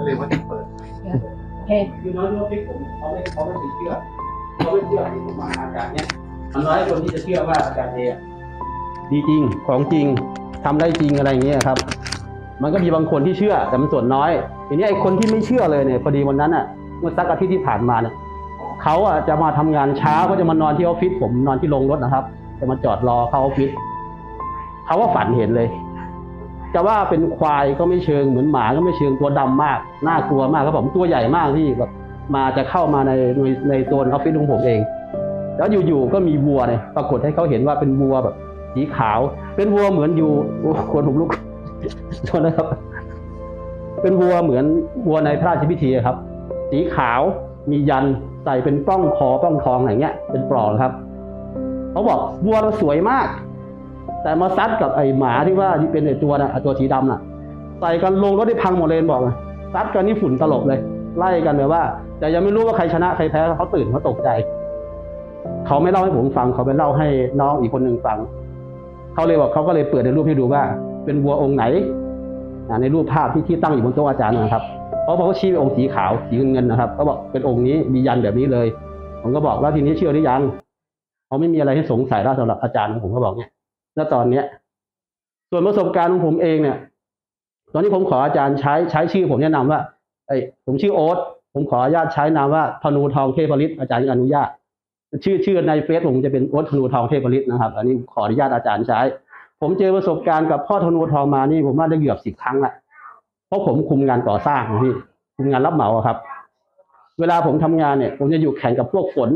ก็เลยว่าจะเปิดโอเคคือน้อยที่ผมเขาไม่เขาไม่เชื่อเขาไม่เชื่อที่ผมมาหาอาจารย์เนี่ยมันน้อยคนที่จะเชื่อว่าอาจารย์เออะดีจริงของจริงทำได้จริงอะไรอย่างเงี้ยครับ มันก็มีบางคนที่เชื่อแต่มันส่วนน้อยทีนี้ไอ้คนที่ไม่เชื่อเลยเนี่ยพอดีวันนั้นอะเมื่อสักอาทิตย์ที่ผ่านมาเนี่ยเขาอะจะมาทำงานเช้าก็จะมานอนที่ออฟฟิศผมนอนที่โรงรถนะครับ จะมาจอดรอเข้าออฟฟิศเขาว่าฝันเห็นเลย จะว่าเป็นควายก็ไม่เชิงเหมือนหมาก็ไม่เชิงตัวดำมากน่ากลัวมากครับผมตัวใหญ่มากที่แบบมาจะเข้ามาในในในโซนออฟฟิศของผมเอง แล้วอยู่ๆก็มีวัวเนี่ยปรากฏให้เขาเห็นว่าเป็นวัวแบบสีขาว เป็นวัวเหมือนอยู่โอ้คนผมลุกโทษนะครับ เป็นวัวเหมือนวัวในพระราชพิธีครับ สีขาวมียันใส่เป็นป้องคอป้องทองอะไรเงี้ย เป็นปลอกครับเขาบอกวัวเราสวยมาก แต่มาซัดกับไอ้หมาที่ว่าที่เป็นไอ้ตัวน่ะไอ้ตัวสีดำน่ะใส่กันลงรถได้พังหมดเลยบอกเลยซัดกันนี่ฝุ่นตลบเลย ไล่กันแบบว่า แต่ยังไม่รู้ว่าใครชนะใครแพ้เขาตื่นเขาตกใจเขาไม่เล่าให้ผมฟังเขาไปเล่าให้น้องอีกคนหนึ่งฟังเขาเลยบอกเขาก็เลยเปิดในรูปให้ดูว่า เป็นวัวองค์ไหนในรูปภาพที่ที่ตั้งอยู่บนโต๊ะอาจารย์นะครับเขาบอกว่าชี้เป็นองค์สีขาวสีเงินนะครับเขาบอกเป็นองค์นี้มียันแบบนี้เลย ผมก็บอกว่าทีนี้เชื่อหรือยังเขาไม่มีอะไรให้สงสัยแล้วสำหรับอาจารย์ของผมก็บอกเนี่ย แล้วตอนเนี้ย ส่วนประสบการณ์ของผมเองเนี่ย ตอนนี้ผมขออาจารย์ใช้ใช้ชื่อ ผมแนะนำว่าไอ้ผมชื่อโอ๊ตผมขออนุญาตใช้นามว่าธนูทองเทพฤทธิ์อาจารย์อนุญาต ชื่อชื่อในเฟซผมจะเป็นโอ๊ตธนูทองเทพฤทธิ์นะครับ อันนี้ขออนุญาตอาจารย์ใช้ ผมเจอประสบการณ์กับพ่อธนูทองมานี่ผมว่าได้เกือบสิบครั้งละเพราะผมคุมงานก่อสร้างนะพี่คุมงานรับเหมาครับ เวลาผมทำงานเนี่ย ผมจะอยู่แข่งกับพวกฝน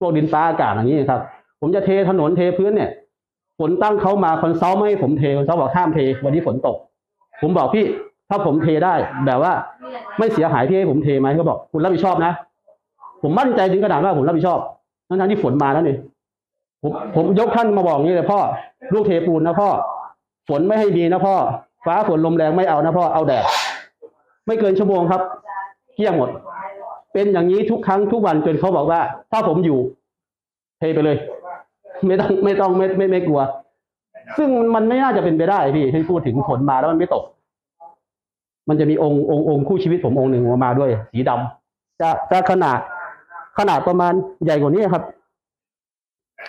พวกดินฟ้าอากาศอย่างนี้ครับ ผมจะเทถนนเทพื้นเนี่ย ฝนตั้งเขามาคอนซัลท์ไม่ให้ผมเทคอนซัลท์บอกห้ามเท วันนี้ฝนตก ผมบอกพี่ ถ้าผมเทได้ แบบว่า ไม่เสียหายพี่ให้ผมเทไหมเขาบอก คุณรับผิดชอบนะ ผมมั่นใจถึงขนาดว่าผมรับผิดชอบทั้งที่ฝนมาแล้วนี่ผมผมยกท่านมาบอกนี้เลยพ่อ ลูกเทปูนนะพ่อ ฝนไม่ให้มีนะพ่อ ฟ้าฝนลมแรงไม่เอานะพ่อ เอาแดด ไม่เกินชั่วโมงครับ เกลี้ยงหมด เป็นอย่างนี้ทุกครั้งทุกวันจนเขาบอกว่า ถ้าผมอยู่ เทไปเลย ไม่ต้องไม่ต้องไม่ไม่ไม่กลัว ซึ่งมันไม่น่าจะเป็นไปได้พี่ที่พูดถึงฝนมาแล้วมันไม่ตก มันจะมีองค์องค์องค์คู่ชีวิตผมองค์หนึ่งออกมาด้วย สีดำจะจะขนาด ขนาดประมาณใหญ่กว่านี้ครับ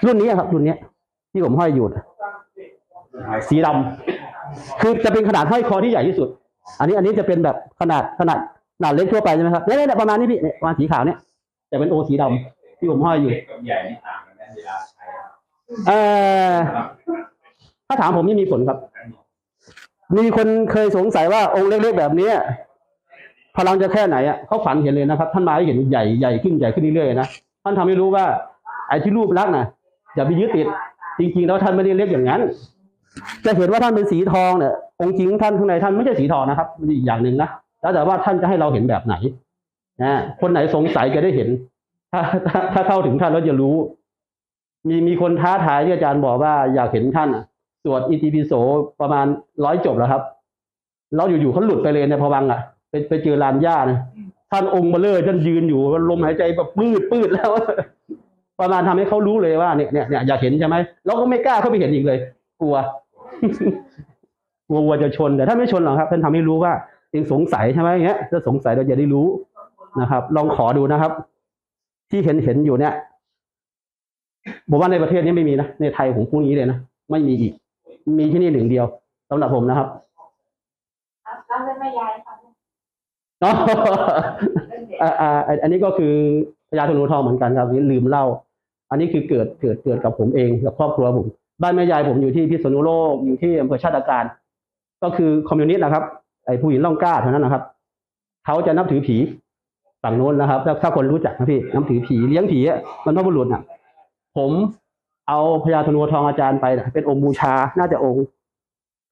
รุ่นนี้ครับ รุ่นนี้ที่ผมห้อยอยู่สีดำคือจะเป็นขนาดห้อยคอที่ใหญ่ที่สุด อันนี้อันนี้จะเป็นแบบขนาดขนาดขนาดเล็กทั่วไปใช่ไหมครับเนี่ยเนี่ยประมาณนี้พี่เนี่ยประมาณสีขาวเนี่ยจะเป็นโอสีดำที่ผมห้อยอยู่ เออถ้าถามผมไม่มีผลครับ มีคนเคยสงสัยว่าองค์เล็กๆแบบเนี้ยพลังจะแค่ไหนอะเขาฝันเห็นเลยนะครับ ท่านมาให้เห็นใหญ่ใหญ่ขึ้นใหญ่ขึ้นเรื่อยๆนะท่านทำให้รู้ว่า ไอ้ที่รูปลักษณ์น่ะอย่าไปยึดติด จริงๆแล้วท่านไม่ได้เล็กอย่างนั้น จะเห็นว่าท่านเป็นสีทองเนี่ยองค์จริงท่านข้างในท่านไม่ใช่สีทองนะครับมันอีกอย่างหนึ่งนะแล้วแต่ว่าท่านจะให้เราเห็นแบบไหนนะคนไหนสงสัยจะได้เห็น ถ้าถ้าถ้าเข้าถึงท่านแล้วจะรู้ มีมีคนท้าทายที่อาจารย์บอกว่าอยากเห็นท่านอะสวดอิติปิโสประมาณร้อยจบแล้วครับ แล้วอยู่ๆเขาหลุดไปเลยในพวังค์อะ ไปไปเจอลานหญ้านะท่านองค์เบลเลอร์ท่านยืนอยู่ลมหายใจแบบปืดปืดแล้ว ประมาณทำให้เขารู้เลยว่าเนี่ยเนี่ยเนี่ยอยากเห็นใช่ไหมแล้วก็ไม่กล้าเข้าไปเห็นอีกเลย กลัวกลัววัวจะชนแต่ถ้านไม่ชนหรอกครับท่านทำให้รู้ว่าเองสงสัยใช่ไหมอย่างเงี้ยถ้าสงสัยเราจะได้รู้นะครับ ลองขอดูนะครับ ที่เห็นเห็นอยู่เนี่ย ผมว่าในประเทศนี้ไม่มีนะในไทยผมพูดอย่างนี้เลยนะไม่มีอีก มีที่นี่หนึ่งเดียวสำหรับผมนะครับแล้วเรื่องแม่ยายค่ะอ๋ออ่าอ่าอันนี้ก็คือพญาธนูทองเหมือนกันครับนี่ลืมเล่า อันนี้คือเกิดเกิดเกิดกับผมเองกับครอบครัวผมบ้านแม่ยายผมอยู่ที่พิษณุโลกอยู่ที่อำเภอชาติการ ก็คือคอมมิวนิสต์นะครับไอ้ผู้หญิงล่องกล้าเท่านั้นนะครับเขาจะนับถือผีฝั่งโน้นนะครับ ถ้าถ้าคนรู้จักนะพี่นับถือผีเลี้ยงผีอะมันพบุรุษอะ ผมเอาพญาธนูทองอาจารย์ไปนะเป็นองค์บูชา น่าจะองค์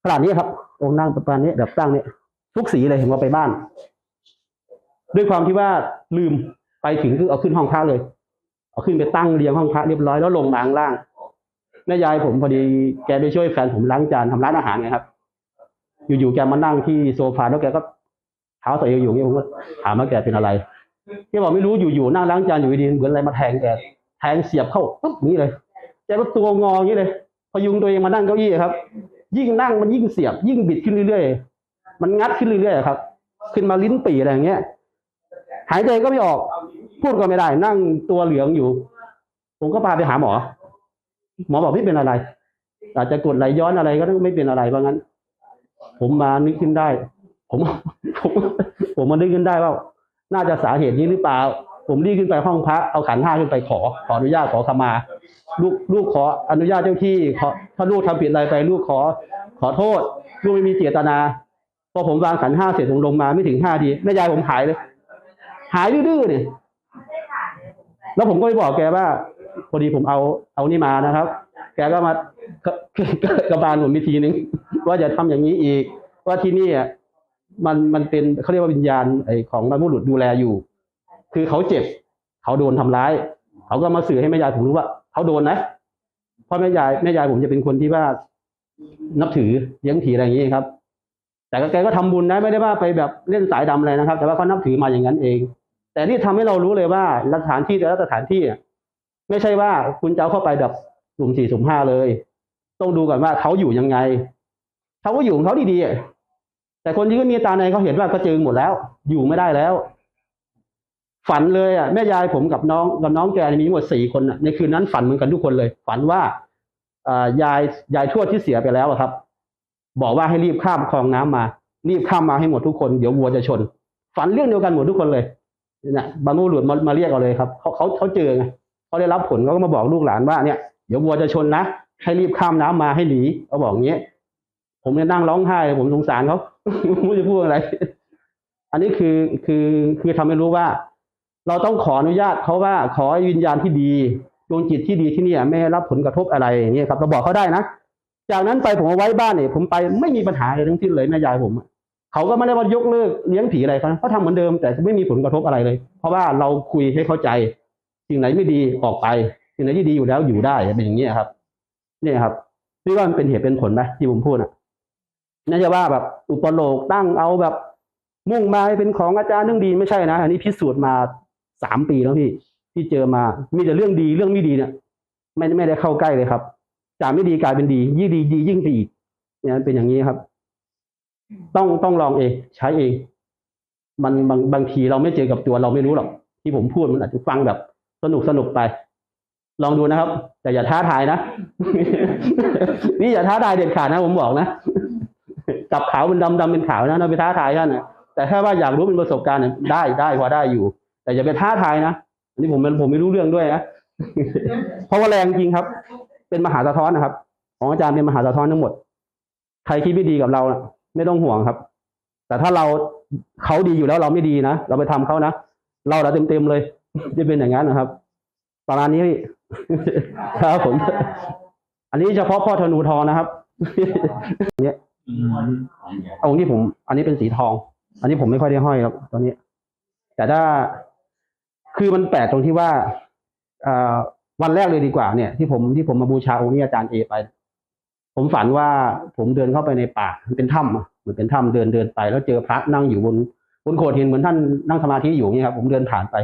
ขนาดนี้ครับ องค์นั่งประมาณนี้แบบตั้งเนี่ยทุกสีเลยเห็นว่าไปบ้าน ด้วยความที่ว่าลืมไปถึงคือเอาขึ้นห้องพระเลย เอาขึ้นไปตั้งเรียงห้องพระเรียบร้อยแล้วลงมาข้างล่างแม่ยายผมพอดีแกไปช่วยแฟนผมล้างจานทำร้านอาหารไงครับ อยู่ๆแกมานั่งที่โซฟาแล้วแกก็เท้าใส่อยู่อย่างนี้ผมก็ถามว่าแกเป็นอะไรแกบอกไม่รู้อยู่ๆนั่งล้างจานอยู่ดีเหมือนอะไรมาแทงแก ทงเสียบเข้าปุ๊บอย่างนี้เลยแกก็ตัวงออย่างนี้เลย พยุงตัวเองมานั่งเก้าอี้ครับ ยิ่งนั่งมันยิ่งเสียบ ยิ่งบิดขึ้นเรื่อยๆ มันงัดขึ้นเรื่อยๆครับ ขึ้นมาลิ้นปี่อะไรอย่างเงี้ย หายใจก็ไม่ออก พูดก็ไม่ได้ นั่งตัวเหลืองอยู่ ผมก็พาไปหาหมอ หมอบอกไม่เป็นอะไร อาจจะกดไหลย้อนอะไรก็ไม่เป็นอะไรว่างั้น ผมมานึกขึ้นได้ ผม ผมผมมานึกขึ้นได้ว่า น่าจะสาเหตุนี้หรือเปล่า ผมรีบขึ้นไปห้องพระเอาขันห้าขึ้นไปขอ ขออนุญาตขอขมา ลูกลูกขออนุญาตเจ้าที่ขอถ้าลูกทำผิดอะไรไป ลูกขอ ขอโทษ ลูกไม่มีเจตนา พอผมวางขันห้าเสร็จผมลงมาไม่ถึงห้าทีแม่ยายผมหายเลย หายดื้อๆเนี่ย แล้วผมก็ไปบอกแกว่าพอดีผมเอาเอานี่มานะครับ แกก็มากระกบาลผมมีทีนึงว่าจะทำอย่างนี้อีก ว่าที่นี่อะมันมันเป็นเขาเรียกว่าวิญญาณไอของบรรพบุรุษดูแลอยู่ คือเขาเจ็บ เขาโดนทำร้าย เขาก็มาสื่อให้แม่ยายผมรู้ว่า เขาโดนนะเพราะแม่ยายแม่ยายผมจะเป็นคนที่ว่านับถือเลี้ยงผีอะไรอย่างนี้ครับ แต่ก็แกก็ทำบุญนะไม่ได้ว่าไปแบบเล่นสายดำอะไรนะครับ แต่ว่าเขานับถือมาอย่างนั้นเอง แต่นี่ทำให้เรารู้เลยว่าสถานที่แต่ละสถานที่อะไม่ใช่ว่าคุณจะเอาเข้าไปแบบสุ่มสี่สุ่มห้าเลย ต้องดูก่อนว่าเขาอยู่ยังไงเขาก็อยู่ของเขาดีๆแต่คนที่ก็มีตาในเขาเห็นว่าก็เจอหมดแล้ว อยู่ไม่ได้แล้ว ฝันเลยอะแม่ยายผมกับน้องกับน้องแกมีหมดสี่คนอะในคืนนั้นฝันเหมือนกันทุกคนเลย ฝันว่าอ่ายายยายทวดที่เสียไปแล้วอะครับ บอกว่าให้รีบข้ามคลองน้ำมา รีบข้ามมาให้หมดทุกคนเดี๋ยววัวจะชน ฝันเรื่องเดียวกันหมดทุกคนเลยนี่ยบรรพบุรุษมามาเรียกเอาเลยครับเขาเขาเขาเจอไงเขาได้รับผลเขาก็มาบอกลูกหลานว่าเนี่ยเดี๋ยววัวจะชนนะให้รีบข้ามน้ำมาให้หนีเขาบอกอย่างเงี้ยผมเนี่ยนั่งร้องไห้ผมสงสารเขาไม่รู้จะพูดอะไร อันนี้คือคือคือทำให้รู้ว่า เราต้องขออนุญาตเขาว่าขอวิญญาณที่ดีดวงจิตที่ดีที่นี่ไม่ให้รับผลกระทบอะไรอย่างนี้ครับ เราบอกเขาได้นะ จากนั้นไปผมเอาไว้บ้านเนี่ยผมไปไม่มีปัญหาอะไรทั้งสิ้นเลยแม่ยายผมเขาก็ไม่ได้ว่ายกเลิกเลี้ยงผีอะไรเขาเขาทำเหมือนเดิมแต่ไม่มีผลกระทบอะไรเลย เพราะว่าเราคุยให้เข้าใจ สิ่งไหนไม่ดีออกไป สิ่งไหนที่ดีอยู่แล้วอยู่ได้เป็นอย่างนี้ครับเนี่ยครับนี่ว่ามันเป็นเหตุเป็นผลไหมที่ผมพูดอะน่าจะว่าแบบอุปโลกตั้งเอาแบบมุ่งมาให้เป็นของอาจารย์เรื่องดีไม่ใช่นะ อันนี้พิสูจน์มา สามปีแล้วพี่ที่เจอมา มีแต่เรื่องดีเรื่องไม่ดีเนี่ยไม่ไม่ได้เข้าใกล้เลยครับ จากไม่ดีกลายเป็นดี ยิ่งดีดียิ่งดีกเนี่ยเป็นอย่างนี้ครับ ต้องต้องลองเอง ใช้เอง มันบางบางทีเราไม่เจอกับตัวเราไม่รู้หรอก ที่ผมพูดมันอาจจะฟังแบบสนุกสนุกไป ลองดูนะครับ แต่อย่าท้าทายนะ นี่อย่าท้าทายเด็ดขาดนะผมบอกนะจับขาวเป็นดำดำเป็นขาวนะเราไปท้าทายท่านนะแต่ถ้าว่าอยากรู้เป็นประสบการณ์ได้ได้พอได้อยู่ แต่อย่าไปท้าทายนะอันนี้ผมเป็นผมไม่รู้เรื่องด้วยนะเพราะว่าแรงจริงครับ เป็นมหาสะท้อนนะครับ ของอาจารย์เป็นมหาสะท้อนทั้งหมด ใครคิดไม่ดีกับเรานะไม่ต้องห่วงครับ แต่ถ้าเราเขาดีอยู่แล้วเราไม่ดีนะเราไปทำเขานะเราเราเต็มเต็มๆเลยจะเป็นอย่างนั้นนะครับประมาณนี้พี่ครับผม อันนี้เฉพาะพ่อธนูทองนะครับอืมของใหญ่องค์ที่ผม อันนี้เป็นสีทอง อันนี้ผมไม่ค่อยได้ห้อยครับตอนนี้ แต่ถ้า คือมันแปลกตรงที่ว่าอวันแรกเลยดีกว่าเนี่ย ที่ผมที่ผมมาบูชาองค์นี้อาจารย์เอไป ผมฝันว่าผมเดินเข้าไปในป่ามันเป็นถ้ำเหมือนเป็นถ้ำเดินเดินไป แล้วเจอพระนั่งอยู่บนบนโขดหินเหมือนท่านนั่งสมาธิอยู่เนี่ยครับ ผมเดินผ่านไป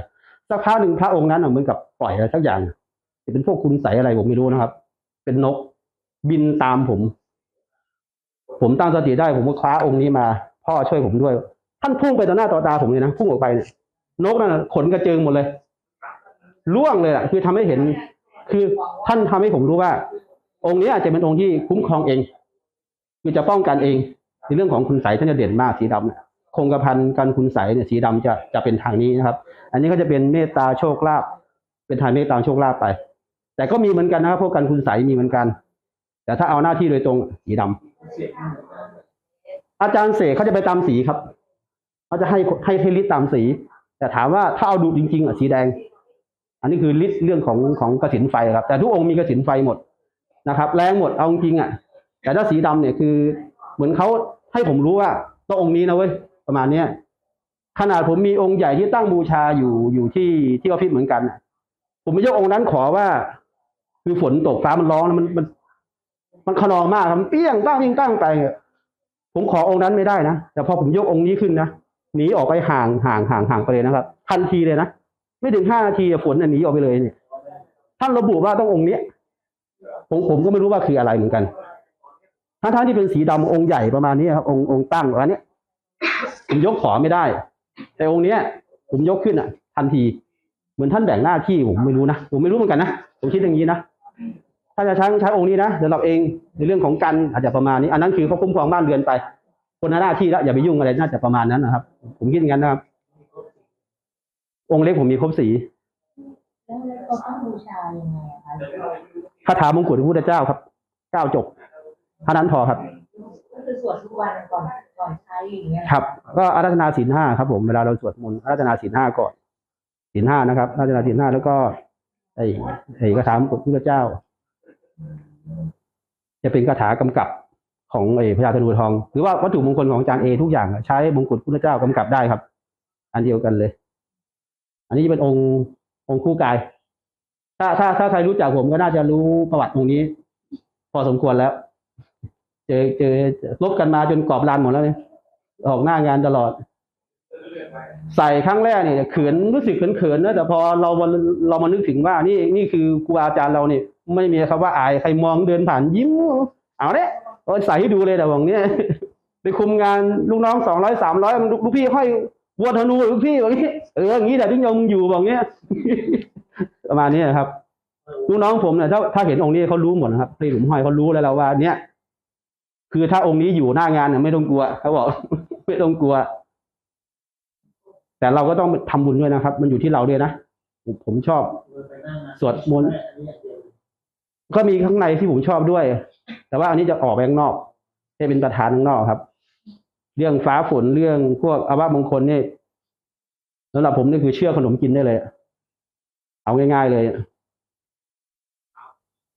สักพักหนึ่งพระองค์นั้นเหมือนกับปล่อยอะไรสักอย่างจะเป็นพวกคุณใสอะไรผมไม่รู้นะครับ เป็นนกบินตามผม ผมตั้งสติได้ผมก็คว้าองค์นี้มา พ่อช่วยผมด้วย ท่านพุ่งไปต่อหน้าต่อตาผมเลยนะพุ่งออกไปเนี่ย นกนั่นนะขนกระเจิงหมดเลยล่วงเลยอะคือทำให้เห็น คือท่านทำให้ผมรู้ว่า องค์นี้อาจจะเป็นองค์ที่คุ้มครองเองคือจะป้องกันเอง ในเรื่องของคุณใสยท่านจะเด่นมากสีดำเนี่ยคงกระพันกันคุณใสยเนี่ยสีดำจะจะเป็นทางนี้นะครับ อันนี้ก็จะเป็นเมตตาโชคลาภเป็นทางเมตตาโชคลาภไป แต่ก็มีเหมือนกันนะครับพวกกันคุณใสยมีเหมือนกัน แต่ถ้าเอาหน้าที่โดยตรงสีดำอาจารย์เสกเขาจะไปตามสีครับเขาจะให้ให้ให้ลิตตามสี แต่ถามว่าถ้าเอาดูจริงๆอะสีแดง อันนี้คือลิตรเรื่องของของกระสินไฟครับ แต่ทุกองค์มีกระสินไฟหมดนะครับ แรงหมดเอาจริงอะ แต่ถ้าสีดำเนี่ยคือ เหมือนเขาให้ผมรู้ว่าต้ององค์นี้นะเว้ยประมาณเนี้ยขนาดผมมีองค์ใหญ่ที่ตั้งบูชาอยู่อยู่ที่ที่ออฟฟิศเหมือนกันผมไม่ยกองค์นั้นขอว่า คือฝนตกฟ้ามันร้องแล้วมันมัน มันขนองมากมันเปี้ยงตั้งวิ่งตั้งไปผมขอองค์นั้นไม่ได้นะแต่พอผมยกองค์นี้ขึ้นนะ หนีออกไปห่างห่างห่างห่างไปเลยนะครับ ทันทีเลยนะไม่ถึงห้านาทีฝนน่ะหนีออกไปเลยเนี่ย ท่านระบุว่าต้ององค์เนี้ยผมผมก็ไม่รู้ว่าคืออะไรเหมือนกันทั้งทั้งที่เป็นสีดำองค์ใหญ่ประมาณนี้ครับ องค์องค์ตั้งประมาณนี้ผมยกขอไม่ได้ แต่องค์เนี้ย ผมยกขึ้นอะ ทันที เหมือนท่านแบ่งหน้าที่ผมไม่รู้นะผมไม่รู้เหมือนกันนะผมคิดอย่างนี้นะถ้าจะใช้ใช้องค์นี้นะสำหรับเองในเรื่องของกันอาจจะประมาณนี้ อันนั้นคือเขาคุ้มครองบ้านเรือนไป คนหน้าที่แล้วอย่าไปยุ่งอะไรน่าจะประมาณนั้นนะครับ ผมคิดอย่างนั้นนะครับ องค์เล็กผมมีครบสีแล้วเราต้องบูชายังไงอะคะคาถามงกุฎพระพุทธเจ้าครับเก้าจบเท่านั้นพอครับ ก็คือสวดทุกวันก่อนก่อนใช้อย่างเงี้ยครับ ก็อารัธนาศีลห้าครับ ผมเวลาเราสวดมนต์อารัธนาศีลห้าก่อนศีลห้านะครับอารัธนาศีลห้าแล้วก็ไอ้ไอ้คาถามงกุฎพระพุทธเจ้า จะเป็นคาถากำกับ ของไอ้พระยาธนูทอง หรือว่าวัตถุมงคลของอาจารย์เอทุกอย่างใช้มงกุฎพระพุทธเจ้ากำกับได้ครับ อันเดียวกันเลย อันนี้จะเป็นองค์องค์คู่กาย ถ้าถ้าถ้าใครรู้จักผมก็น่าจะรู้ประวัติองค์นี้ พอสมควรแล้ว เจอเจอลบกันมาจนกรอบลานหมดแล้วเนี่ยออกหน้างานตลอด ใส่ครั้งแรกเนี่ยเขินรู้สึกเขินๆนะแต่พอเราเรามานึกถึงว่า นี่นี่คือครูอาจารย์เราเนี่ยไม่มีคำว่าอายใครมองเดินผ่านยิ้มเอาเนี่ ยเอาใส่ให้ดูเลยแต่บอกเนี่ยไปคุมงานลูกน้องสองร้อยสามร้อยลูกพี่ห้อยวัวธนูลูกพี่บอกงี้เอออย่างนี้แต่ที่ยงอยู่บอกเนี้ยประมาณนี้นะครับลูกน้องผมเนี่ยถ้าถ้าเห็นองค์นี้เขารู้หมดนะครับที่หลุมห้อยเขารู้แล้วเราว่าเนี่ยคือถ้าองค์นี้อยู่หน้างานเนี่ยไม่ต้องกลัวเขาบอกไม่ต้องกลัว แต่เราก็ต้องทำบุญด้วยนะครับ มันอยู่ที่เราด้วยนะผมชอบ สวดมนต์ ก็มีข้างในที่ผมชอบด้วย แต่ว่าอันนี้จะออกไปข้างนอกให้เป็นประธานข้างนอกครับ เรื่องฟ้าฝนเรื่องพวกอาวามงคลเนี่ยสำหรับผมนี่คือเชื่อขนมกินได้เลย เอาง่าย ๆเลย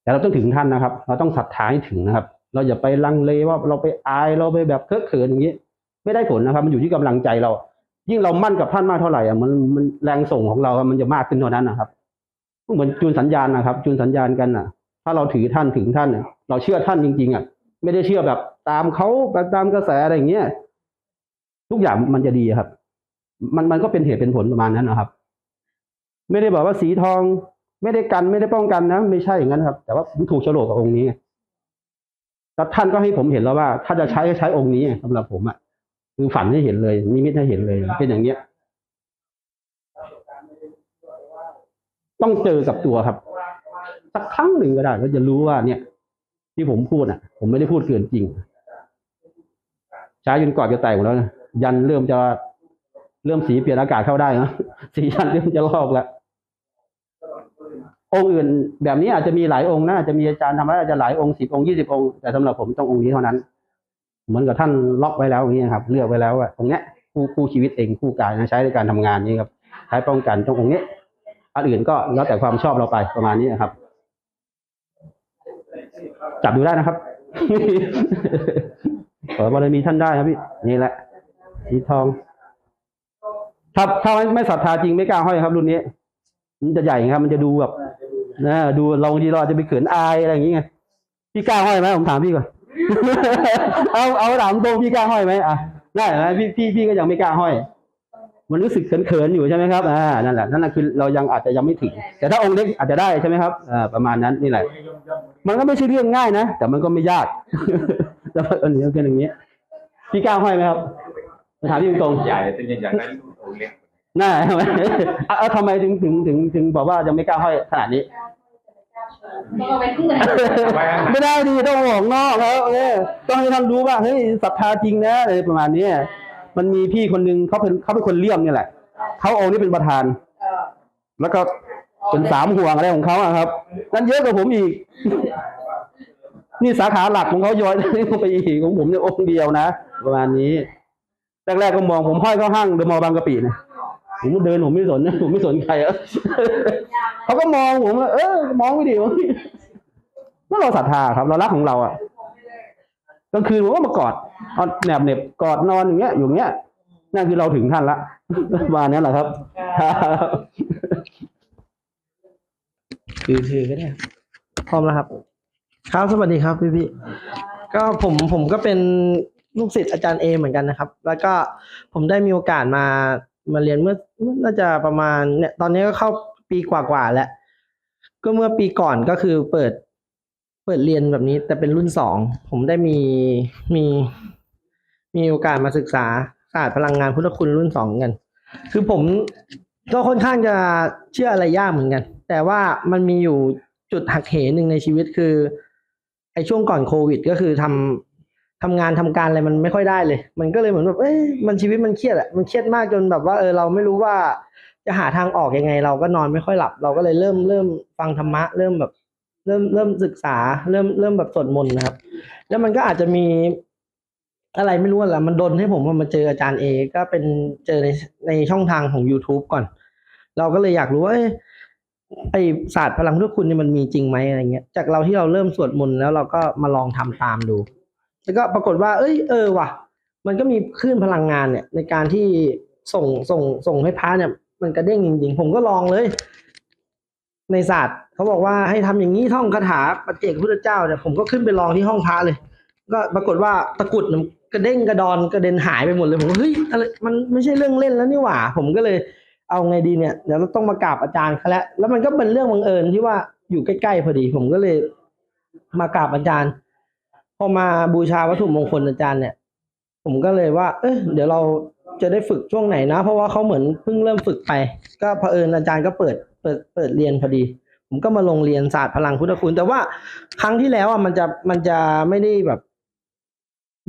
แต่เราต้องถึงท่านนะครับ เราต้องศรัทธาให้ถึงนะครับ เราอย่าไปลังเลว่าเราไปอายเราไปแบบเคอะเขินอย่างนี้ ไม่ได้ผลนะครับ มันอยู่ที่กำลังใจเรา ยิ่งเรามั่นกับท่านมากเท่าไหร่อะมันมันแรงส่งของเรา มันจะมากขึ้นเท่านั้นนะครับเหมือนจูนสัญญาณนะครับ จูนสัญญาณกันอะ ถ้าเราถือท่านถึงท่านเนี่ยเราเชื่อท่านจริง ๆอะไม่ได้เชื่อแบบ ตามเขาแบบตามกระแสอะไรอย่างเงี้ยทุกอย่างมันจะดีครับ มันมันก็เป็นเหตุเป็นผลประมาณนั้นนะครับ ไม่ได้บอกว่าสีทอง ไม่ได้กันไม่ได้ป้องกันนะ ไม่ใช่อย่างนั้นครับ แต่ว่าผมถูกโฉลกกับองค์นี้แล้วท่านก็ให้ผมเห็นแล้วว่า ถ้าจะใช้ใช้องค์นี้สำหรับผมอะคือฝันให้เห็นเลยนิมิตให้เห็นเลย เป็นอย่างเนี้ย ต้องเจอกับตัวครับ สักครั้งหนึ่งก็ได้ก็จะรู้ว่าเนี่ย ที่ผมพูดอะ ผมไม่ได้พูดเกินจริงใช้จนกอดจะแตกหมดแล้วนะยันเริ่มจะเริ่มสีเปลี่ยนอากาศเข้าได้นะสียันเริ่มจะลอกแล้วองค์อื่นแบบนี้อาจจะมีหลายองค์นะอาจจะมีอาจารย์ทำไว้อาจจะหลายองค์สิบองค์ยี่สิบองค์แต่สำหรับผมต้ององค์นี้เท่านั้น เหมือนกับท่านล็อกไว้แล้วอย่างนี้ครับ เลือกไว้แล้วว่าตรงเนี้ยคู่คู่ชีวิตเองคู่กายนะใช้ในการทำงานนี้ครับใช้ป้องกันตรงองค์นี้อันอื่นก็แล้วแต่ความชอบเราไปประมาณนี้นะครับ จับดูได้นะครับขอบารมีท่านได้ครับพี่ นี่แหละ สีทองถ้าถ้าไม่ศรัทธาจริงไม่กล้าห้อยครับ รุ่นนี้ มันจะใหญ่ครับ มันจะดูแบบนะดูเราบางทีเราอาจจะไปเขินอายอะไรอย่างเงี้ยพี่กล้าห้อยไหมผมถามพี่ก่อน เอาเอาถามตรงพี่กล้าห้อยไหมอะได้ไหมพี่พี่พี่ก็ยังไม่กล้าห้อย มันรู้สึกเขินๆอยู่ใช่ไหมครับอ่านั่นแหละนั่นแหละคือเรายังอาจจะยังไม่ถึง แต่ถ้าองค์เล็กอาจจะได้ใช่ไหมครับอ่าประมาณนั้นนี่แหละ มันก็ไม่ใช่เรื่องง่ายนะ แต่มันก็ไม่ยากแต่ว่าอันนี้เป็นอย่างนี้พี่กล้าห้อยไหมครับถามพี่ตรงๆใหญ่แต่ยังอยากได้ลูกโอเล็กน่าทำไมอะอะทำไมถึงถึงถึงถึงบอกว่ายังไม่กล้าห้อยขนาดนี้ต้องเอาไปที่ไหนไม่ได้ดีต้องออกนอกแล้วเออต้องให้ท่านรู้ว่าเฮ้ยศรัทธาจริงนะอะไรประมาณเนี้ย มันมีพี่คนหนึงเขาเป็นเขาเป็นคนเลี่ยมเนี่ยแหละเขาองค์นี้เป็นประธานแล้วก็เป็นสามห่วงอะไรของเขาอะครับ นั่นเยอะกว่าผมอีก นี่สาขาหลักของเขาย้อยลงไปอีกของผมเนี่ยองค์เดียวนะประมาณนี้แรกๆก็มองผมห้อยเข้าห้างเดอะมอลล์บางกะปินะผมเดินผมไม่สนนะผมไม่สนใครอะเขาก็มองผมว่าเออ มองไม่ดีวะก็เราศรัทธาครับ เรารักของเราอะ กลางคืนผมก็มากอดเอาแหนบเหน็บกอดนอนอย่างเงี้ยอยู่เงี้ยนั่นคือเราถึงท่านละมาณนี้ยแหละครับ คือคือก็ได้พร้อมแล้วครับ ครับสวัสดีครับพี่พี่ก็ผมผมก็เป็นลูกศิษย์อาจารย์เอเหมือนกันนะครับ แล้วก็ผมได้มีโอกาสมามาเรียนเมื่อเมื่อน่าจะประมาณเนี่ย ตอนนี้ก็เข้าปีกว่าๆแล้ว ก็เมื่อปีก่อนก็คือเปิด เปิดเรียนแบบนี้แต่เป็นรุ่นสองผมได้มีมีมีโอกาสมาศึกษาศาสตร์พลังงานพุทธคุณรุ่นสองกัน คือผมก็ค่อนข้างจะเชื่ออะไรยากเหมือนกัน แต่ว่ามันมีอยู่จุดหักเหหนึ่งในชีวิตคือไอ้ช่วงก่อนโควิด ก็คือทำทำงานทำการอะไรมันไม่ค่อยได้เลย มันก็เลยเหมือนแบบเอ้ยมันชีวิตมันเครียดอะมันเครียดมากจนแบบว่าเออเราไม่รู้ว่าจะหาทางออกยังไง เราก็นอนไม่ค่อยหลับ เราก็เลยเริ่มเริ่มฟังธรรมะเริ่มแบบ เริ่มเริ่มศึกษา เริ่มเริ่มแบบสวดมนต์นะครับ แล้วมันก็อาจจะมีอะไรไม่รู้อะไรมันดนให้ผมมาเจออาจารย์เอก็เป็นเจอในในช่องทางของ YouTube ก่อน เราก็เลยอยากรู้ว่าไอศาสตร์พลังพุทธคุณเนี่ยมันมีจริงไหมอะไรเงี้ย จากเราที่เราเริ่มสวดมนต์แล้วเราก็มาลองทำตามดู แล้วก็ปรากฏว่า เอ้ยเออว่ะ มันก็มีคลื่นพลังงานเนี่ย ในการที่ส่งส่งส่งให้พระเนี่ย มันกระเด้งจริงๆ ผมก็ลองเลย ในศาสตร์เขาบอกว่าให้ทำอย่างนี้ท่องคาถาปัจเจกพุทธเจ้าเนี่ยผมก็ขึ้นไปลองที่ห้องพระเลย ก็ปรากฏว่าตะกุดกระเด้งกระดอนกระเด็นหายไปหมดเลยผมว่าเฮ้ยอะไรมันไม่ใช่เรื่องเล่นแล้วนี่หว่า ผมก็เลยเอาไงดีเนี่ยเดี๋ยวเราต้องมากราบอาจารย์เขาแล้วแล้วมันก็เป็นเรื่องบังเอิญที่ว่าอยู่ใกล้ๆพอดี ผมก็เลยมากราบอาจารย์พอมาบูชาวัตถุมงคลอาจารย์เนี่ย ผมก็เลยว่า เออเดี๋ยวเรา จะได้ฝึกช่วงไหนนะ เพราะว่าเขาเหมือนเพิ่งเริ่มฝึกไป ก็เผอิญอาจารย์ก็เปิดเปิดเปิดเรียนพอดี ผมก็มาลงเรียนศาสตร์พลังพุทธคุณ แต่ว่าครั้งที่แล้วอะมันจะมันจะไม่ได้แบบ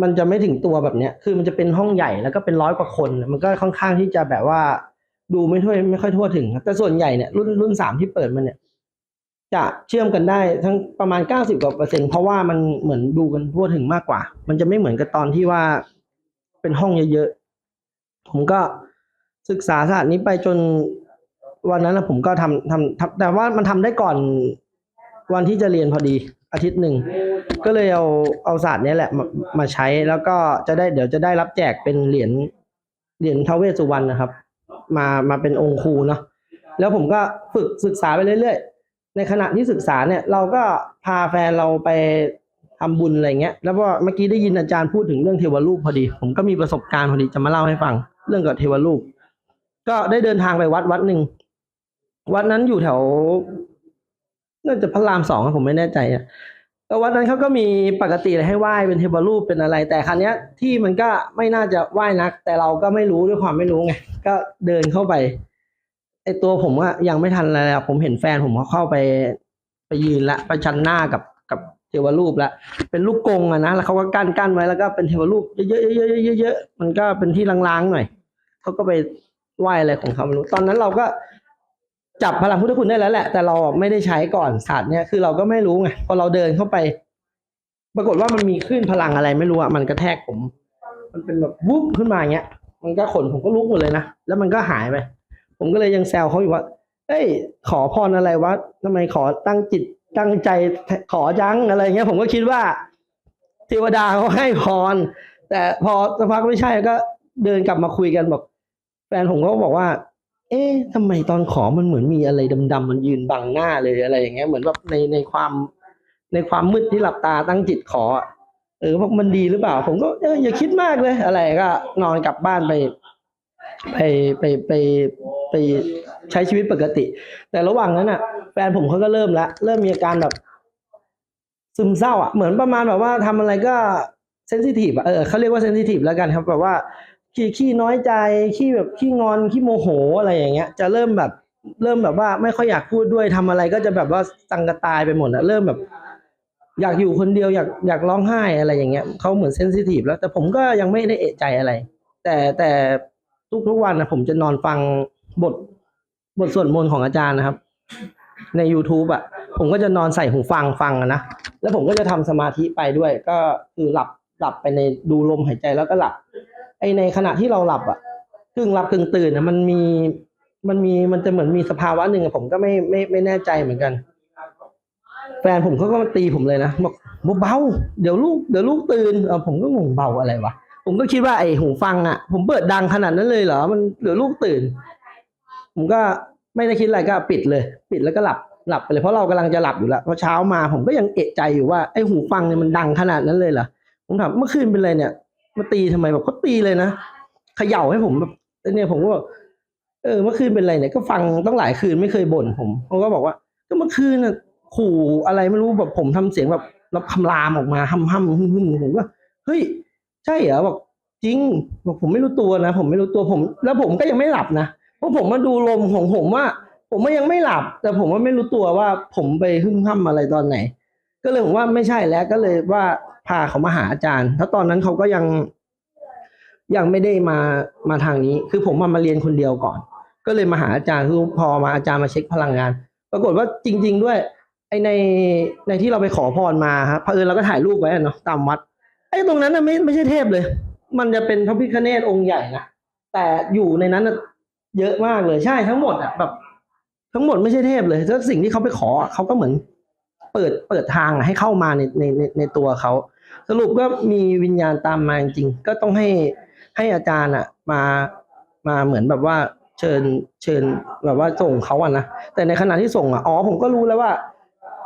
มันจะไม่ถึงตัวแบบเนี้ย คือมันจะเป็นห้องใหญ่แล้วก็เป็นร้อยกว่าคน มันก็ค่อนข้างที่จะแบบว่า ดูไม่ทั่วไม่ค่อยทั่วถึงแต่ส่วนใหญ่เนี่ยรุ่นรุ่นสามที่เปิดมาเนี่ยจะเชื่อมกันได้ทั้งประมาณเก้าสิบกว่าเปอร์เซ็นต์เพราะว่ามันเหมือนดูกันทั่วถึงมากกว่า มันจะไม่เหมือนกับตอนที่ว่าเป็นห้องเยอะ ผมก็ศึกษาศาสตร์นี้ไปจนวันนั้นนะผมก็ทำทำทำแต่ว่ามันทำได้ก่อนวันที่จะเรียนพอดีอาทิตย์หนึ่ง ก็เลยเอาเอาศาสตร์นี้แหละมามาใช้แล้วก็จะได้เดี๋ยวจะได้รับแจกเป็นเหรียญเหรียญทวเวสุวรรณนะครับ มามาเป็นองค์ครูเนาะแล้วผมก็ฝึกศึกษาไปเรื่อยๆ ในขณะที่ศึกษาเนี่ย เราก็พาแฟนเราไปทำบุญอะไรเงี้ย แล้วก็เมื่อกี้ได้ยินอาจารย์พูดถึงเรื่องเทวรูปพอดี ผมก็มีประสบการณ์พอดีจะมาเล่าให้ฟัง เรื่องกับเทวรูป ก็ได้เดินทางไปวัดวัดหนึ่ง วัดนั้นอยู่แถว น่าจะพระรามสองอะผมไม่แน่ใจอะแต่วัดนั้นเขาก็มีปกติเลยให้ไหว้เป็นเทวรูปเป็นอะไร แต่ครั้เนี้ยที่มันก็ไม่น่าจะไหว้นัก แต่เราก็ไม่รู้ด้วยความไม่รู้ไงก็เดินเข้าไปไอตัวผมอะยังไม่ทันอะไรผมเห็นแฟนผมเขาเข้าไป ไปยืนละประชันหน้ากับ เทวรูปละเป็นลูกกงอะนะแล้วเขาก็กั้นกั้นไว้แล้วก็เป็นเทวรูปเยอะๆเยอะๆเยอะๆมันก็เป็นที่ล้างๆหน่อยเขาก็ไปไหว้อะไรของเขาไม่รู้ตอนนั้นเราก็จับพลังพุทธคุณได้แล้วแหละ แต่เราไม่ได้ใช้ก่อนศาสตร์เนี่ยคือเราก็ไม่รู้ไงพอเราเดินเข้าไป ปรากฏว่ามันมีคลื่นพลังอะไรไม่รู้อะมันกระแทกผม มันเป็นแบบวุบขึ้นมาอย่างเงี้ย มันก็ขนผมก็ลุกหมดเลยนะแล้วมันก็หายไปผมก็เลยยังแซวเขาอยู่ว่าเอ้ย ขอพรอะไรวะทำไมขอตั้งจิต ตั้งใจขอจังอะไรเงี้ย ผมก็คิดว่าเทวดาเขาให้พร แต่พอสักพักไม่ใช่ก็เดินกลับมาคุยกันบอกแฟนผมก็บอกว่า เอ๊ะทำไมตอนขอมันเหมือนมีอะไรดำๆมันยืนบังหน้าเลยอะไรอย่างเงี้ยเหมือนแบบในในความในความมืดที่หลับตาตั้งจิตขอเออพวกมันดีหรือเปล่า ผมก็เอออย่าคิดมากเลย อะไรก็นอนกลับบ้านไป ไปไปไปไป ใช้ชีวิตปกติ แต่ระหว่างนั้นอะ แฟนผมเขาก็เริ่มละเริ่มมีอาการแบบ ซึมเศร้าอะเหมือนประมาณแบบว่าทำอะไรก็เซนซิทีฟอะเออเขาเรียกว่าเซนซิทีฟแล้วกันครับแบบว่าขี้ขี้น้อยใจขี้แบบขี้งอนขี้โมโหอะไรอย่างเงี้ย จะเริ่มแบบ เริ่มแบบว่า ไม่ค่อยอยากพูดด้วยทำอะไรก็จะแบบว่าสังกะตายไปหมดอะเริ่มแบบ อยากอยู่คนเดียวอยากอยากร้องไห้อะไรอย่างเงี้ยเขาเหมือนเซนซิทีฟแล้ว แต่ผมก็ยังไม่ได้เอะใจอะไร แต่แต่ทุกทุกวันนะผมจะนอนฟังบท บทสวดมนต์ของอาจารย์นะครับ ใน YouTube อะ ผมก็จะนอนใส่หูฟังฟังนะ แล้วผมก็จะทำสมาธิไปด้วย ก็คือหลับหลับไปในดูลมหายใจแล้วก็หลับ ไอในขณะที่เราหลับอะกึ่งหลับกึ่งตื่นนะมันมีมันมีมันจะเหมือนมีสภาวะหนึ่งผมก็ไม่ไม่ไม่แน่ใจเหมือนกัน แฟนผมเขาก็มาตีผมเลยนะบอกเบาเดี๋ยวลูกเดี๋ยวลูกตื่นเออผมก็งงเบาอะไรวะผมก็คิดว่าไอหูฟังอะ ผมเปิดดังขนาดนั้นเลยเหรอมันเดี๋ยวลูกตื่น ผมก็ไม่ได้คิดอะไรก็ปิดเลย ปิดแล้วก็หลับหลับไปเลยเพราะเรากำลังจะหลับอยู่แล้วพอเช้ามาผมก็ยังเอะใจอยู่ว่าไอหูฟังเนี่ยมันดังขนาดนั้นเลยเหรอผมถามเมื่อคืนเป็นไรเนี่ย มาตีทำไมแบบเขาตีเลยนะเขย่าให้ผมแบบเนี่ยผมก็บอกเออเมื่อคืนเป็นไรเนี่ยก็ฟังต้องหลายคืนไม่เคยบ่นผมเขาก็บอกว่า ก็เมื่อคืนน่ะขู่อะไรไม่รู้แบบผมทำเสียงแบบรับคำรามออกมาห้ำห้ำหึ่มหึ่มผมก็เฮ้ยใช่เหรอบอกจริงบอกผมไม่รู้ตัวนะ ผมไม่รู้ตัวผม แล้วผมก็ยังไม่หลับนะ ราะผมมาดูลมของผมว่า ผมว่ายังไม่หลับ แต่ผมว่าไม่รู้ตัวว่าผมไปหึ่มห้ำอะไรตอนไหน ก็เลยผมว่าไม่ใช่แล้วก็เลยว่าพาเขามาหาอาจารย์แล้วตอนนั้นเขาก็ยังยังไม่ได้มามาทางนี้ คือผมมามาเรียนคนเดียวก่อน ก็เลยมาหาอาจารย์คือพอมาอาจารย์มาเช็คพลังงาน ปรากฏว่าจริง ๆ ด้วย ไอในในที่เราไปขอพรมาครับเผอิญเราก็ถ่ายรูปไว้เนาะตามวัดไอ้ตรงนั้นน่ะไม่ไม่ใช่เทพเลย มันจะเป็นพระพิฆเนศองค์ใหญ่นะแต่อยู่ในนั้น เยอะมากเลยใช่ทั้งหมดอะแบบ ทั้งหมดไม่ใช่เทพเลยแล้วสิ่งที่เขาไปขอเขาก็เหมือน เปิดเปิดทางอะให้เข้ามาในในในในตัวเขาสรุปก็มีวิญญาณตามมาจริงก็ต้องให้ให้อาจารย์อะ มามาเหมือนแบบว่าเชิญเชิญแบบว่าส่งเขาอะนะแต่ในขณะที่ส่งอะอ๋อผมก็รู้แล้วว่า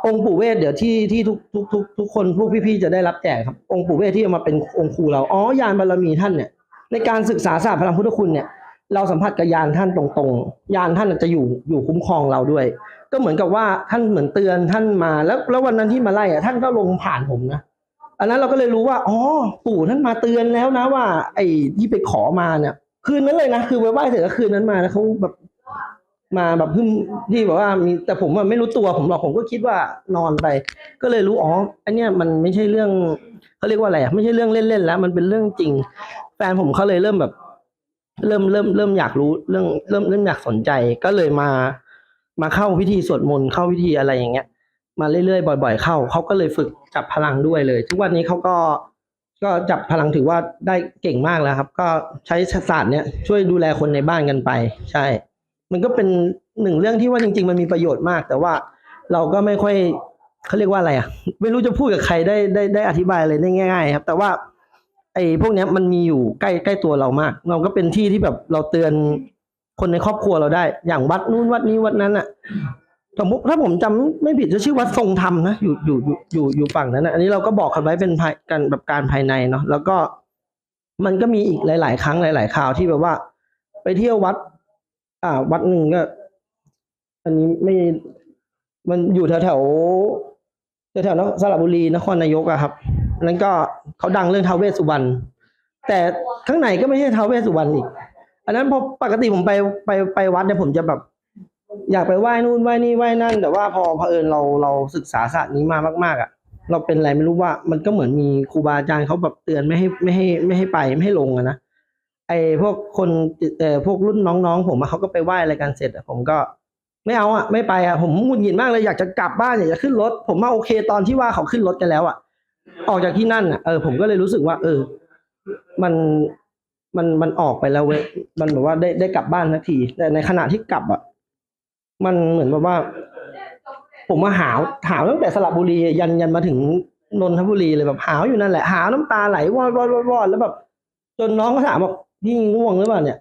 องค์ปู่เวทเดี๋ยวที่ที่ทุกทุกทุกทุกคนพวกพี่ๆจะได้รับแจกครับ องค์ปู่เวทที่เอามาเป็นองค์ครูเราอ๋อยานบารมีท่านเนี่ย ในการศึกษาศาสตร์พลังพุทธคุณเนี่ย เราสัมผัสกับยานท่านตรงๆ ยานท่านจะอยู่อยู่คุ้มครองเราด้วย ก็เหมือนกับว่าท่านเหมือนเตือนท่านมาแล้วแล้ววันนั้นที่มาไล่อะท่านก็ลงผ่านผมนะอันนั้นเราก็เลยรู้ว่าอ๋อปู่ท่านมาเตือนแล้วนะว่า ไอ้ที่ไปขอมาเนี่ย คืนนั้นเลยนะคือไปไหว้เสร็จแล้วคืนนั้นมาแล้วเขาแบบมาแบบพึ่มที่แบบว่ามีแต่ผมไม่รู้ตัวผมหรอกผมก็คิดว่านอนไป ก็เลยรู้อ๋ออันเนี้ยมันไม่ใช่เรื่องเขาเรียกว่าอะไรอะไม่ใช่เรื่องเล่นๆแล้ว มันเป็นเรื่องจริงแฟนผมเขาเลยเริ่มแบบ เริ่มเริ่มเริ่มอยากรู้เรื่องเริ่มเริ่มอยากสนใจก็เลยมา มาเข้าพิธีสวดมนต์เข้าพิธีอะไรอย่างเงี้ย มาเรื่อยๆบ่อย ๆ เข้าเขาก็เลยฝึกจับพลังด้วยเลย ทุกวันนี้เขาก็ก็จับพลังถือว่าได้เก่งมากแล้วครับ ก็ใช้ศาสตร์เนี้ยช่วยดูแลคนในบ้านกันไป ใช่ มันก็เป็นหนึ่งเรื่องที่ว่าจริง ๆ มันมีประโยชน์มาก แต่ว่าเราก็ไม่ค่อยเขาเรียกว่าอะไรอะ ไม่รู้จะพูดกับใครได้ได้ได้อธิบายอะไรได้ง่าย ๆ ครับ แต่ว่า อ้พวกเนี้ยมันมีอยู่ใกล้ใกล้ตัวเรามาก เราก็เป็นที่ที่แบบเราเตือนคนในครอบครัวเราได้ อย่างวัดนู้นวัดนี้วัดนั้นอะสมมติถ้าผมจำไม่ผิดจะชื่อวัดทรงธรรมนะอยู่อยู่อยู่อยู่ฝั่งนั้นนะอันนี้เราก็บอกกันไว้เป็นภายกันแบบการภายในเนาะแล้วก็มันก็มีอีกหลาย ๆ ครั้งหลาย ๆ คราวที่แบบว่า ไปเที่ยววัด อ่า วัดหนึ่งก็ อันนี้ไม่มันอยู่แถวแถวแถวแถวๆนครสระบุรีนครนายกอะครับ นั้นก็เขาดังเรื่องท้าวเวสสุวรรณแต่ข้างในก็ไม่ใช่ท้าวเวสสุวรรณอีก อันนั้นพอปกติผมไปไปไปวัดเนี่ยผมจะแบบ อยากไปไหว้นู่นไหว้นี่ไหว้นั่น แต่ว่าพอเผอิญเราเราศึกษาศาสตร์นี้มามาก ๆ อะ เราเป็นอะไรไม่รู้ว่า มันก็เหมือนมีครูบาอาจารย์เขาแบบเตือนไม่ให้ไม่ให้ไม่ให้ไปไม่ให้ลงอะนะไอ้พวกคนเอ่อพวกรุ่นน้องๆ ผมเขาก็ไปไหว้อะไรกันเสร็จอะผมก็ไม่เอาอะไม่ไปอะผมหงุดหงิดมากเลยอยากจะกลับบ้านอยากจะขึ้นรถ ผมว่าโอเคตอนที่ว่าเขาขึ้นรถกันแล้วอะ ออกจากที่นั่นอะเออผมก็เลยรู้สึกว่า เออ มันมันมันออกไปแล้วเว้ยมันแบบว่าได้ได้กลับบ้านทันที แต่ในขณะที่กลับอะมันเหมือนแบบว่า ผมมาหาวหาวตั้งแต่สระบุรียันยันมาถึงนนทบุรีเลยแบบหาวอยู่นั่นแหละหาวน้ำตาไหลวอดวอดวอดวอดแล้วแบบ จนน้องก็ถามบอกพี่ง่วงหรือเปล่าเนี่ย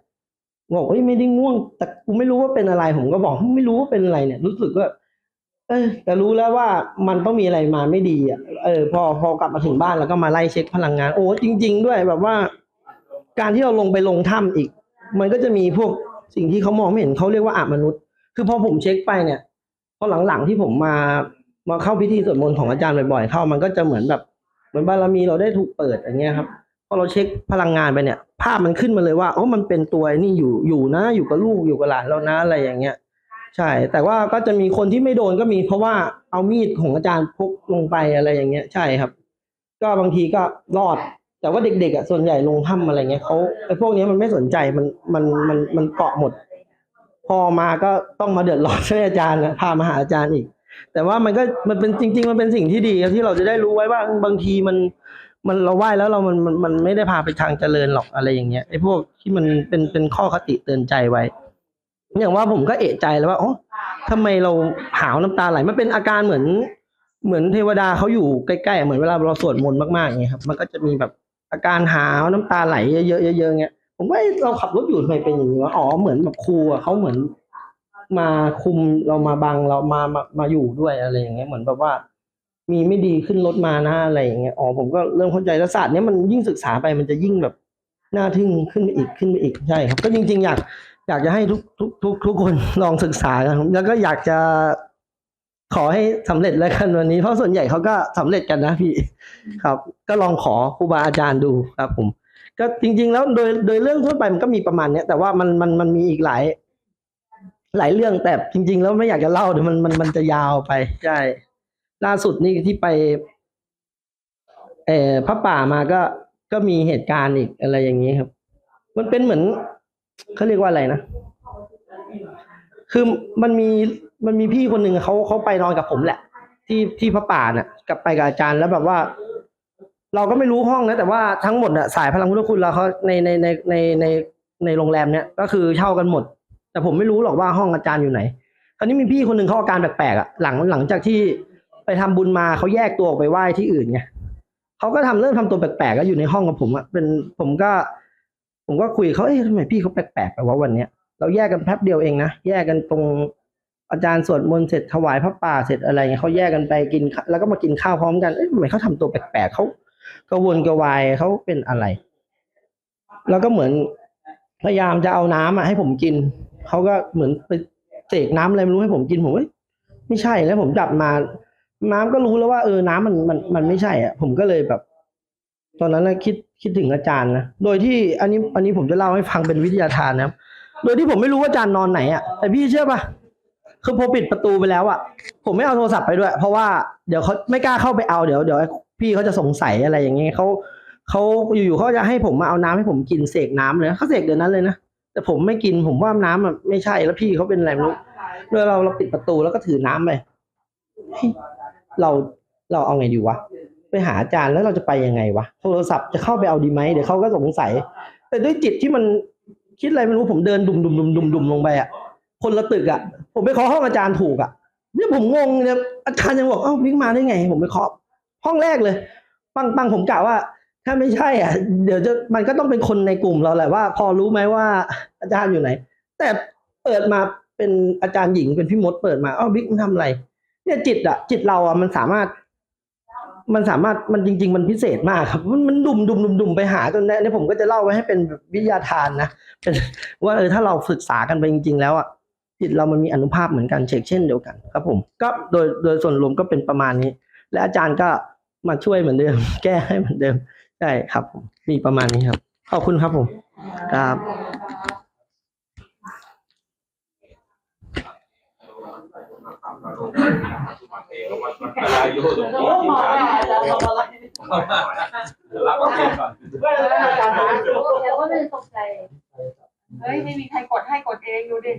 บอกเอ้ยไม่ได้ง่วง แต่กูไม่รู้ว่าเป็นอะไร ผมก็บอกไม่รู้ว่าเป็นอะไรเนี่ย รู้สึกว่า เออแต่รู้แล้วว่ามันต้องมีอะไรมาไม่ดีอะเออพอพอกลับมาถึงบ้านแล้วก็มาไล่เช็คพลังงาน โอ้จริง ๆ ด้วยแบบว่า การที่เราลงไปลงถ้ำอีก มันก็จะมีพวกสิ่งที่เขามองไม่เห็นเขาเรียกว่าอามนุษย์ คือพอผมเช็คไปเนี่ยพอหลังๆที่ผมมามาเข้าพิธีสวดมนต์ของอาจารย์บ่อยๆเข้ามันก็จะเหมือนแบบ เหมือนบารมีเราได้ถูกเปิดอย่างเงี้ยครับพอเราเช็คพลังงานไปเนี่ย ภาพมันขึ้นมาเลยว่าโอ้มันเป็นตัวนี่อยู่อยู่นะอยู่กับลูกอยู่กับหลานเรานะอะไรอย่างเงี้ย ใช่ แต่ว่าก็จะมีคนที่ไม่โดนก็มีเพราะว่าเอามีดของอาจารย์พกลงไปอะไรอย่างเงี้ย ใช่ครับ ก็บางทีก็รอด แต่ว่าเด็กๆอะส่วนใหญ่ลงถ้ำอะไรเงี้ยเขาไอ้พวกเนี้ยมันไม่สนใจมันมันมันมันเกาะหมด พอมาก็ต้องมาเดือดร้อนช่วยอาจารย์นะพามาหาอาจารย์อีก แต่ว่ามันก็มันเป็นจริง ๆ มันเป็นสิ่งที่ดีครับที่เราจะได้รู้ไว้ว่าบางทีมันมันเราไหว้แล้วเรามันมันมันไม่ได้พาไปทางเจริญหรอกอะไรอย่างเงี้ยไอ้พวกที่มันเป็นเป็นข้อคติเตือนใจไว้ อย่างว่าผมก็เอะใจแล้วว่าอ๋อทำไมเราหาวน้ำตาไหลมันเป็นอาการเหมือน เหมือนเทวดาเขาอยู่ใกล้ๆเหมือนเวลาเราสวดมนต์มากๆอย่างเงี้ยครับ มันก็จะมีแบบอาการหาวน้ำตาไหลเยอะๆเยอะๆเงี้ยผมว่าเราขับรถอยู่ทำไมเป็นอย่างนี้วะอ๋อเหมือนแบบครูอะเขาเหมือนมาคุมเรามาบังเรามามามาอยู่ด้วยอะไรอย่างเงี้ยเหมือนแบบว่า มีไม่ดีขึ้นรถมานะอะไรอย่างเงี้ยอ๋อผมก็เริ่มเข้าใจศาสตร์เนี้ยมันยิ่งศึกษาไปมันจะยิ่งแบบน่าทึ่งขึ้นไปอีกขึ้นไปอีกใช่ครับ ก็จริง ๆ อยาก อยากจะให้ทุกทุกทุกทุกคนลองศึกษากันครับแล้วก็อยากจะขอให้สำเร็จแล้วกันวันนี้เพราะส่วนใหญ่เขาก็สำเร็จกันนะพี่ครับ ก็ลองขอครูบาอาจารย์ดูครับ ผม ก็จริง ๆ แล้วโดยโดยเรื่องทั่วไปมันก็มีประมาณเนี้ยแต่ว่ามันมันมันมีอีกหลาย หลายเรื่องแต่จริง ๆ แล้วไม่อยากจะเล่าเดี๋ยวมันมันมันจะยาวไปใช่ล่าสุดนี่ที่ไป เอ่อพระป่ามาก็ก็มีเหตุการณ์อีกอะไรอย่างนี้ครับ มันเป็นเหมือน เขาเรียกว่าอะไรนะ คือมันมีมันมีพี่คนหนึ่งเขาเขาไปนอนกับผมแหละ ที่ที่พระป่าน่ะกับไปกับอาจารย์แล้วแบบว่า เราก็ไม่รู้ห้องนะ แต่ว่าทั้งหมดน่ะสายพลังพุทธคุณเราเขาในในในในในในโรงแรมเนี้ยก็คือเช่ากันหมด แต่ผมไม่รู้หรอกว่าห้องอาจารย์อยู่ไหนคราวนี้มีพี่คนหนึ่งเขาอาการแปลกๆอะหลังหลังจากที่ไปทำบุญมาเขาแยกตัวออกไปไหว้ที่อื่นไงเขาก็ทำเริ่มทำตัวแปลกๆก็อยู่ในห้องกับผมอะเป็นผมก็ ผมก็คุยเขาเอ๊ะทำไมพี่เขาแปลกๆไปวะวันเนี้ยเราแยกกันแป๊บเดียวเองนะแยกกันตรงอาจารย์สวดมนต์เสร็จถวายพระป่าเสร็จอะไรเงี้ยเขาแยกกันไปกิน แล้วก็มากินข้าวพร้อมกันเอ๊ะทำไมเขาทำตัวแปลกๆเขากระวนกระวายเขาเป็นอะไร แล้วก็เหมือนพยายามจะเอาน้ำอะให้ผมกินเขาก็เหมือนไปเสกน้ำอะไรไม่รู้ให้ผมกินผมเอ้ยไม่ใช่แล้วผมจับมา น้ำก็รู้แล้วว่าเออน้ำมันมันมันไม่ใช่อะผมก็เลยแบบ ตอนนั้นนะคิดคิดถึงอาจารย์นะ โดยที่อันนี้อันนี้ผมจะเล่าให้ฟังเป็นวิทยาทานนะครับ โดยที่ผมไม่รู้ว่าอาจารย์นอนไหนอะ แต่พี่เชื่อปะคือพอปิดประตูไปแล้วอะ ผมไม่เอาโทรศัพท์ไปด้วย เพราะว่าเดี๋ยวเขาไม่กล้าเข้าไปเอาเดี๋ยวเดี๋ยวพี่เขาจะสงสัยอะไรอย่างเงี้ยเขาเขาอยู่ๆเขาจะให้ผมมาเอาน้ำให้ผมกินเสกน้ำเลยเขาเสกเดี๋ยวนั้นเลยนะแต่ผมไม่กินผมว่าน้ำมันไม่ใช่แล้วพี่เขาเป็นอะไรไม่รู้โดยเราเราปิดประตูแล้วก็ถือน้ำไปเฮ้ยเราเราเอาไงดีวะ ไปหาอาจารย์แล้วเราจะไปยังไงวะโทรศัพท์จะเข้าไปเอาดีไหมเดี๋ยวเขาก็สงสัย แต่ด้วยจิตที่มันคิดอะไรไม่รู้ผมเดินดุมดุมดุมดุมดุมลงไปอะคนละตึกอะ ผมไปเคาะห้องอาจารย์ถูกอะเนี่ยผมงงเนี่ยอาจารย์ยังบอกเอ้าวิ่งมาได้ไง ผมไปเคาะห้องแรกเลย ปังปังผมกล่าวว่า ถ้าไม่ใช่อะ เดี๋ยวจะมันก็ต้องเป็นคนในกลุ่มเราแหละว่า พอรู้ไหมว่าอาจารย์อยู่ไหน แต่เปิดมาเป็นอาจารย์หญิงเป็นพี่มดเปิดมาอ้าบิ๊กมันทำอะไร เนี่ยจิตอะ จิตเราอะมันสามารถ มันสามารถมันจริง ๆ มันพิเศษมากครับ มันมันดุมดุมดุมดุมไปหาจนเนี่ยนี่ผมก็จะเล่าไว้ให้เป็นวิทยาทานนะเป็นว่าเออถ้าเราศึกษากันไปจริง ๆ แล้วอะจิตเรามันมีอนุภาพเหมือนกันเช็คเช่นเดียวกันครับ ผม ก็โดยโดยส่วนรวมก็เป็นประมาณนี้ และอาจารย์ก็มาช่วยเหมือนเดิม แก้ให้เหมือนเดิมใช่ครับผมมีประมาณนี้ครับขอบคุณครับผมครับ ก็วัดวัดกระไรอยู่ตรงนี้กินข้าวรับวัคซีนก่อนแล้วก็ไม่ตกใจ เฮ้ย ไม่มีใครกดให้กดเองดูดิ